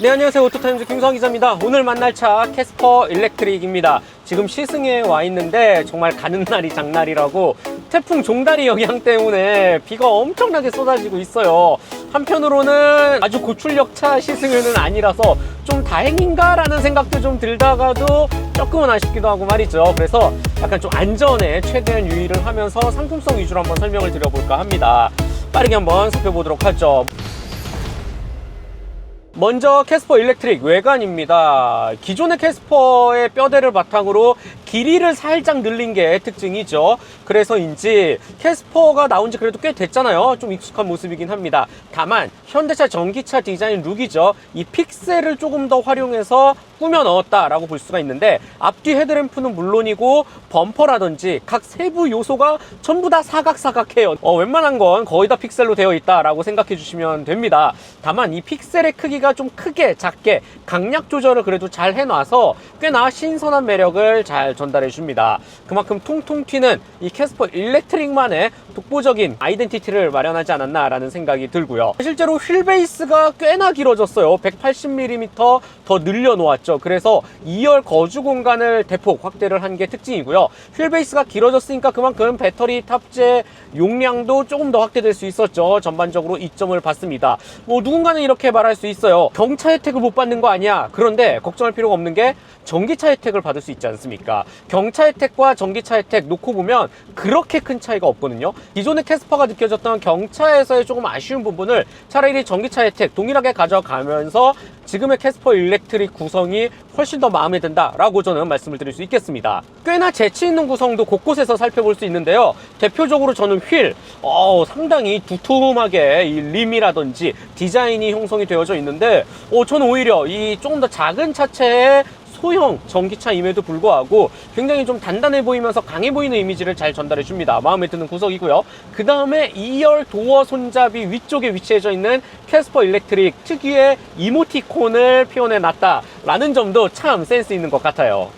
네 안녕하세요. 오토타임즈 김성 기자입니다. 오늘 만날 차 캐스퍼 일렉트릭입니다. 지금 시승에 와 있는데 정말 가는 날이 장날이라고 태풍 종다리 영향 때문에 비가 엄청나게 쏟아지고 있어요. 한편으로는 아주 고출력차 시승은 아니라서 좀 다행인가 라는 생각도 좀 들다가도 조금은 아쉽기도 하고 말이죠. 그래서 약간 좀 안전에 최대한 유의를 하면서 상품성 위주로 한번 설명을 드려볼까 합니다. 빠르게 한번 살펴보도록 하죠 먼저 캐스퍼 일렉트릭 외관입니다. 기존의 캐스퍼의 뼈대를 바탕으로 길이를 살짝 늘린 게 특징이죠. 그래서인지 캐스퍼가 나온 지 그래도 꽤 됐잖아요. 좀 익숙한 모습이긴 합니다. 다만 현대차 전기차 디자인 룩이죠. 이 픽셀을 조금 더 활용해서 꾸며 넣었다라고 볼 수가 있는데 앞뒤 헤드램프는 물론이고 범퍼라든지 각 세부 요소가 전부 다 사각사각해요. 어, 웬만한 건 거의 다 픽셀로 되어 있다라고 생각해 주시면 됩니다. 다만 이 픽셀의 크기가 좀 크게 작게 강약 조절을 그래도 잘 해놔서 꽤나 신선한 매력을 잘 전달해 줍니다. 그만큼 통통 튀는 이 캐스퍼 일렉트릭만의 독보적인 아이덴티티를 마련하지 않았나라는 생각이 들고요. 실제로 휠 베이스가 꽤나 길어졌어요. 180mm 더 늘려놓았죠. 그래서 2열 거주 공간을 대폭 확대를 한 게 특징이고요. 휠 베이스가 길어졌으니까 그만큼 배터리 탑재 용량도 조금 더 확대될 수 있었죠. 전반적으로 이점을 받습니다. 뭐 누군가는 이렇게 말할 수 있어요. 경차 혜택을 못 받는 거 아니야. 그런데 걱정할 필요가 없는 게 전기차 혜택을 받을 수 있지 않습니까? 경차 혜택과 전기차 혜택 놓고 보면 그렇게 큰 차이가 없거든요. 기존의 캐스퍼가 느껴졌던 경차에서의 조금 아쉬운 부분을 차라리 전기차 혜택 동일하게 가져가면서 지금의 캐스퍼 일렉트릭 구성이 훨씬 더 마음에 든다 라고 저는 말씀을 드릴 수 있겠습니다. 꽤나 재치 있는 구성도 곳곳에서 살펴볼 수 있는데요. 대표적으로 저는 휠, 어, 상당히 두툼하게 이 림이라든지 디자인이 형성이 되어져 있는데, 어, 저는 오히려 이 조금 더 작은 차체의 소형 전기차임에도 불구하고 굉장히 좀 단단해 보이면서 강해 보이는 이미지를 잘 전달해 줍니다. 마음에 드는 구석이고요. 그 다음에 2열 도어 손잡이 위쪽에 위치해져 있는 캐스퍼 일렉트릭 특유의 이모티콘을 표현해 놨다라는 점도 참 센스 있는 것 같아요.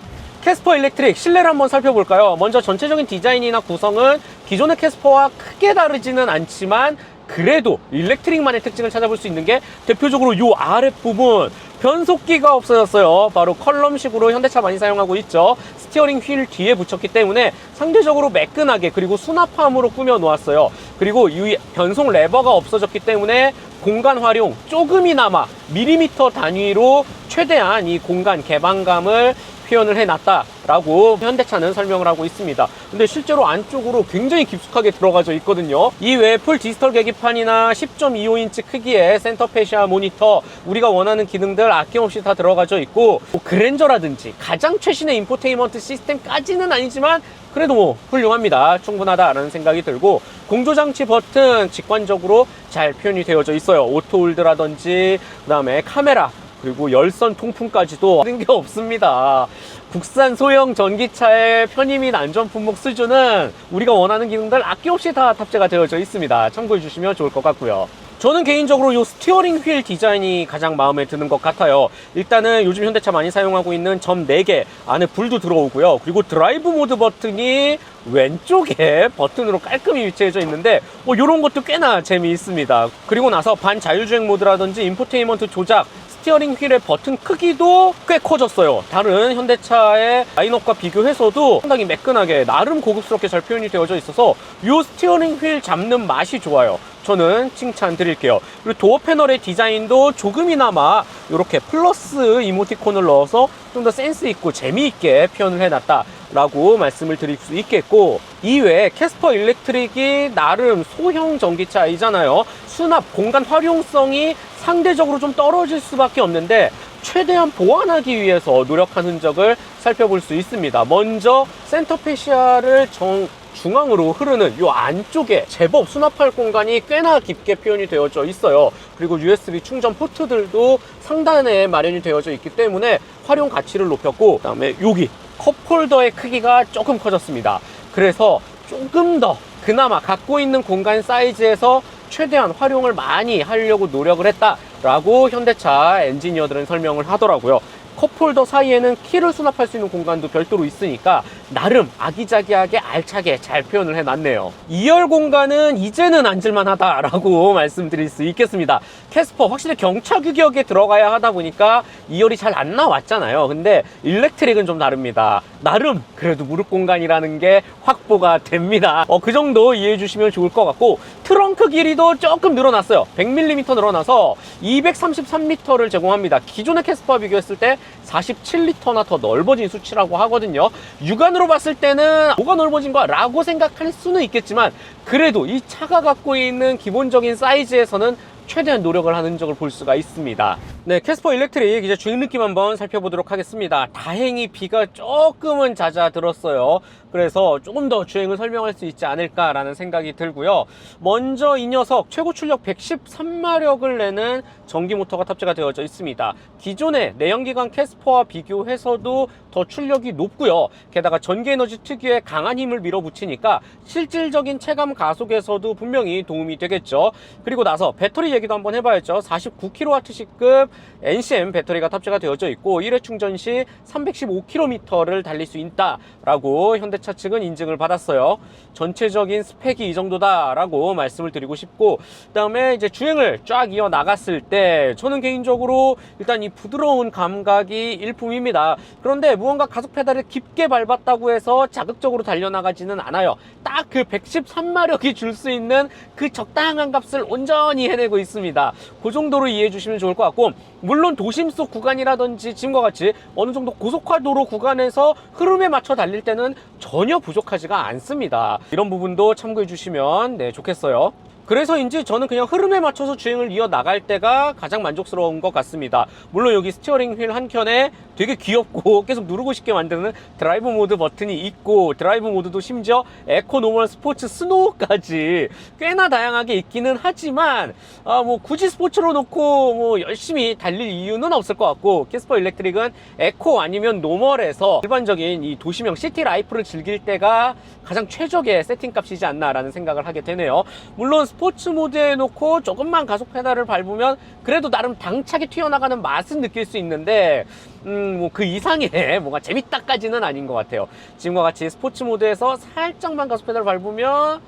캐스퍼 일렉트릭 실내를 한번 살펴볼까요? 먼저 전체적인 디자인이나 구성은 기존의 캐스퍼와 크게 다르지는 않지만 그래도 일렉트릭만의 특징을 찾아볼 수 있는 게 대표적으로 이 아랫부분 변속기가 없어졌어요. 바로 컬럼식으로 현대차 많이 사용하고 있죠. 스티어링 휠 뒤에 붙였기 때문에 상대적으로 매끈하게 그리고 수납함으로 꾸며 놓았어요. 그리고 이 변속 레버가 없어졌기 때문에 공간 활용 조금이나마 밀리미터 단위로 최대한 이 공간 개방감을 표현을 해놨다라고 현대차는 설명을 하고 있습니다. 근데 실제로 안쪽으로 굉장히 깊숙하게 들어가져 있거든요. 이외에 풀 디지털 계기판이나 10.25인치 크기의 센터 페시아 모니터, 우리가 원하는 기능들 아낌없이 다 들어가져 있고 뭐 그랜저라든지 가장 최신의 인포테인먼트 시스템까지는 아니지만 그래도 뭐 훌륭합니다. 충분하다라는 생각이 들고 공조장치 버튼 직관적으로 잘 표현이 되어져 있어요. 오토홀드라든지 그 다음에 카메라 그리고 열선 통풍까지도 모든 게 없습니다. 국산 소형 전기차의 편의 및 안전 품목 수준은 우리가 원하는 기능들 아낌없이 다 탑재가 되어져 있습니다. 참고해 주시면 좋을 것 같고요. 저는 개인적으로 이 스티어링 휠 디자인이 가장 마음에 드는 것 같아요. 일단은 요즘 현대차 많이 사용하고 있는 점 4개 안에 불도 들어오고요. 그리고 드라이브 모드 버튼이 왼쪽에 버튼으로 깔끔히 위치해져 있는데 뭐 이런 것도 꽤나 재미있습니다. 그리고 나서 반자율주행 모드라든지 인포테인먼트 조작 스티어링 휠의 버튼 크기도 꽤 커졌어요. 다른 현대차의 라인업과 비교해서도 상당히 매끈하게 나름 고급스럽게 잘 표현이 되어져 있어서 이 스티어링 휠 잡는 맛이 좋아요. 저는 칭찬 드릴게요. 그리고 도어 패널의 디자인도 조금이나마 이렇게 플러스 이모티콘을 넣어서 좀 더 센스 있고 재미있게 표현을 해놨다. 라고 말씀을 드릴 수 있겠고 이외에 캐스퍼 일렉트릭이 나름 소형 전기차이잖아요 수납 공간 활용성이 상대적으로 좀 떨어질 수밖에 없는데 최대한 보완하기 위해서 노력한 흔적을 살펴볼 수 있습니다 먼저 센터 페시아를 정 중앙으로 흐르는 이 안쪽에 제법 수납할 공간이 꽤나 깊게 표현이 되어져 있어요. 그리고 USB 충전 포트들도 상단에 마련이 되어져 있기 때문에 활용 가치를 높였고 그 다음에 여기 컵홀더의 크기가 조금 커졌습니다. 그래서 조금 더 그나마 갖고 있는 공간 사이즈에서 최대한 활용을 많이 하려고 노력을 했다라고 현대차 엔지니어들은 설명을 하더라고요. 컵홀더 사이에는 키를 수납할 수 있는 공간도 별도로 있으니까 나름 아기자기하게 알차게 잘 표현을 해놨네요. 2열 공간은 이제는 앉을만 하다라고 말씀드릴 수 있겠습니다. 캐스퍼 확실히 경차 규격에 들어가야 하다 보니까 2열이 잘 안 나왔잖아요. 근데 일렉트릭은 좀 다릅니다. 나름 그래도 무릎 공간이라는 게 확보가 됩니다. 어, 그 정도 이해해 주시면 좋을 것 같고 트렁크 길이도 조금 늘어났어요. 100mm 늘어나서 233m를 제공합니다. 기존의 캐스퍼와 비교했을 때 47리터나 더 넓어진 수치라고 하거든요. 육안으로 봤을 때는 뭐가 넓어진 거야 라고 생각할 수는 있겠지만 그래도 이 차가 갖고 있는 기본적인 사이즈에서는 최대한 노력을 하는 적을 볼 수가 있습니다. 네, 캐스퍼 일렉트릭 이제 주행 느낌 한번 살펴보도록 하겠습니다. 다행히 비가 조금은 잦아들었어요. 그래서 조금 더 주행을 설명할 수 있지 않을까라는 생각이 들고요. 먼저 이 녀석 최고 출력 113마력을 내는 전기 모터가 탑재가 되어져 있습니다. 기존의 내연기관 캐스퍼와 비교해서도 더 출력이 높고요. 게다가 전기 에너지 특유의 강한 힘을 밀어붙이니까 실질적인 체감 가속에서도 분명히 도움이 되겠죠. 그리고 나서 배터리 얘기도 한번 해봐야죠. 49kWh급 NCM 배터리가 탑재가 되어져 있고 1회 충전 시 315km를 달릴 수 있다라고 현대차 측은 인증을 받았어요. 전체적인 스펙이 이 정도다라고 말씀을 드리고 싶고 그다음에 이제 주행을 쫙 이어 나갔을 때 저는 개인적으로 일단 이 부드러운 감각이 일품입니다. 그런데 무언가 가속 페달을 깊게 밟았다고 해서 자극적으로 달려나가지는 않아요. 딱 그 113마력이 줄 수 있는 그 적당한 값을 온전히 해내고 있습니다. 그 정도로 이해해 주시면 좋을 것 같고 물론 도심 속 구간이라든지 지금과 같이 어느 정도 고속화도로 구간에서 흐름에 맞춰 달릴 때는 전혀 부족하지가 않습니다. 이런 부분도 참고해 주시면 네, 좋겠어요. 그래서인지 저는 그냥 흐름에 맞춰서 주행을 이어 나갈 때가 가장 만족스러운 것 같습니다. 물론 여기 스티어링 휠 한켠에 되게 귀엽고 계속 누르고 싶게 만드는 드라이브 모드 버튼이 있고 드라이브 모드도 심지어 에코 노멀 스포츠 스노우까지 꽤나 다양하게 있기는 하지만 아 뭐 굳이 스포츠로 놓고 뭐 열심히 달릴 이유는 없을 것 같고 캐스퍼 일렉트릭은 에코 아니면 노멀에서 일반적인 이 도시명 시티 라이프를 즐길 때가 가장 최적의 세팅 값이지 않나라는 생각을 하게 되네요. 물론 스포츠 모드에 놓고 조금만 가속 페달을 밟으면 그래도 나름 당차게 튀어나가는 맛은 느낄 수 있는데 음, 뭐 그 이상의 뭔가 재밌다까지는 아닌 것 같아요. 지금과 같이 스포츠 모드에서 살짝만 가속 페달을 밟으면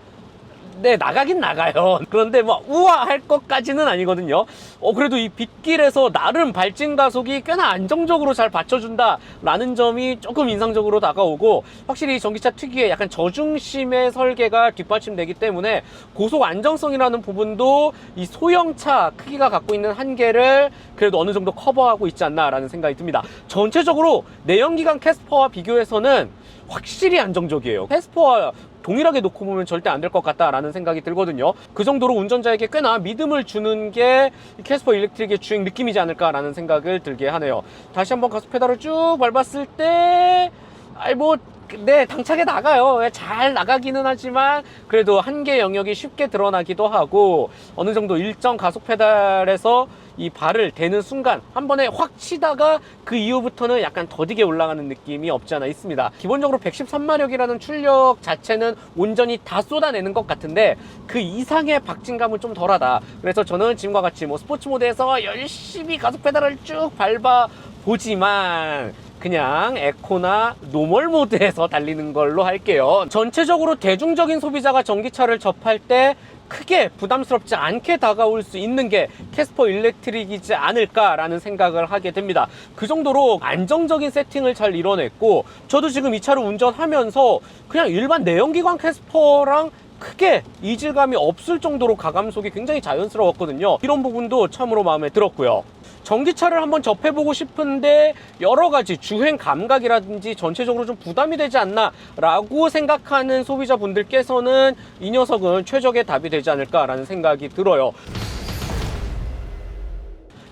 네 나가긴 나가요. 그런데 뭐 우와 할 것까지는 아니거든요. 어 그래도 이 빗길에서 나름 발진 가속이 꽤나 안정적으로 잘 받쳐준다 라는 점이 조금 인상적으로 다가오고 확실히 전기차 특유의 약간 저중심의 설계가 뒷받침되기 때문에 고속 안정성이라는 부분도 이 소형차 크기가 갖고 있는 한계를 그래도 어느 정도 커버하고 있지 않나 라는 생각이 듭니다. 전체적으로 내연기관 캐스퍼와 비교해서는 확실히 안정적이에요. 캐스퍼와 동일하게 놓고 보면 절대 안 될 것 같다라는 생각이 들거든요. 그 정도로 운전자에게 꽤나 믿음을 주는 게이 캐스퍼 일렉트릭의 주행 느낌이지 않을까라는 생각을 들게 하네요. 다시 한번 가속 페달을 쭉 밟았을 때, 아이 뭐. 네, 당차게 나가요. 예, 잘 나가기는 하지만 그래도 한계 영역이 쉽게 드러나기도 하고 어느 정도 일정 가속 페달에서 이 발을 대는 순간 한 번에 확 치다가 그 이후부터는 약간 더디게 올라가는 느낌이 없지 않아 있습니다. 기본적으로 113마력이라는 출력 자체는 온전히 다 쏟아내는 것 같은데 그 이상의 박진감은 좀 덜하다. 그래서 저는 지금과 같이 뭐 스포츠 모드에서 열심히 가속 페달을 쭉 밟아 보지만 그냥 에코나 노멀 모드에서 달리는 걸로 할게요. 전체적으로 대중적인 소비자가 전기차를 접할 때 크게 부담스럽지 않게 다가올 수 있는 게 캐스퍼 일렉트릭이지 않을까라는 생각을 하게 됩니다. 그 정도로 안정적인 세팅을 잘 이뤄냈고 저도 지금 이 차를 운전하면서 그냥 일반 내연기관 캐스퍼랑 크게 이질감이 없을 정도로 가감속이 굉장히 자연스러웠거든요. 이런 부분도 참으로 마음에 들었고요. 전기차를 한번 접해보고 싶은데 여러 가지 주행 감각이라든지 전체적으로 좀 부담이 되지 않나 라고 생각하는 소비자분들께서는 이 녀석은 최적의 답이 되지 않을까라는 생각이 들어요.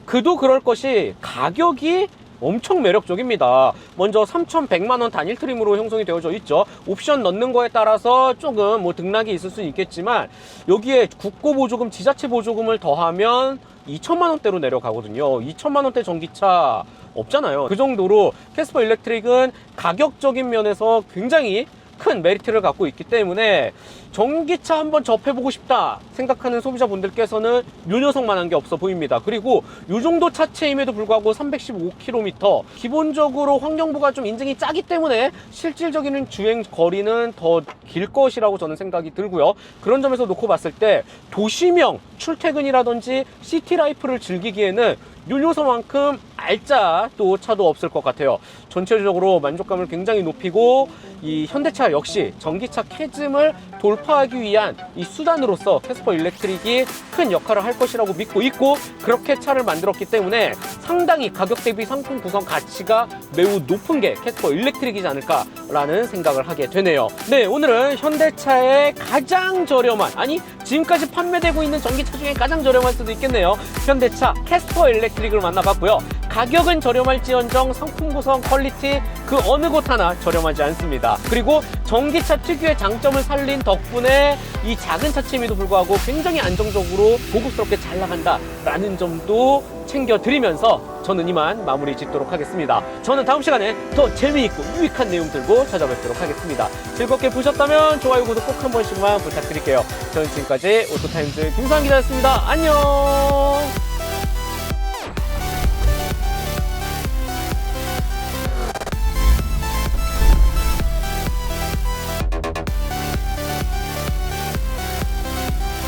그도 그럴 것이 가격이 엄청 매력적입니다. 먼저 3,100만원 단일 트림으로 형성이 되어져 있죠. 옵션 넣는 거에 따라서 조금 뭐 등락이 있을 수 있겠지만 여기에 국고 보조금, 지자체 보조금을 더하면 2천만 원대로 내려가거든요. 2천만 원대 전기차 없잖아요. 그 정도로 캐스퍼 일렉트릭은 가격적인 면에서 굉장히 큰 메리트를 갖고 있기 때문에 전기차 한번 접해보고 싶다 생각하는 소비자분들께서는 요 녀석만한 게 없어 보입니다. 그리고 요 정도 차체임에도 불구하고 315km 기본적으로 환경부가 좀 인증이 짜기 때문에 실질적인 주행 거리는 더 길 것이라고 저는 생각이 들고요. 그런 점에서 놓고 봤을 때 도시명 출퇴근이라든지 시티라이프를 즐기기에는 요 요소만큼 알짜 또 차도 없을 것 같아요. 전체적으로 만족감을 굉장히 높이고 이 현대차 역시 전기차 캐즘을 돌파하기 위한 이 수단으로서 캐스퍼 일렉트릭이 큰 역할을 할 것이라고 믿고 있고 그렇게 차를 만들었기 때문에 상당히 가격 대비 상품 구성 가치가 매우 높은 게 캐스퍼 일렉트릭이지 않을까라는 생각을 하게 되네요. 네, 오늘은 현대차의 가장 저렴한 아니 지금까지 판매되고 있는 전기차 중에 가장 저렴할 수도 있겠네요. 현대차 캐스퍼 일렉트릭을 만나봤고요. 가격은 저렴할지언정 상품 구성 퀄리티 그 어느 곳 하나 저렴하지 않습니다. 그리고 전기차 특유의 장점을 살린 덕분에 이 작은 차체임에도 불구하고 굉장히 안정적으로 고급스럽게 잘 나간다라는 점도 챙겨드리면서 저는 이만 마무리 짓도록 하겠습니다. 저는 다음 시간에 더 재미있고 유익한 내용 들고 찾아뵙도록 하겠습니다. 즐겁게 보셨다면 좋아요, 구독 꼭 한 번씩만 부탁드릴게요. 저는 지금까지 오토타임즈 김상기자였습니다. 안녕!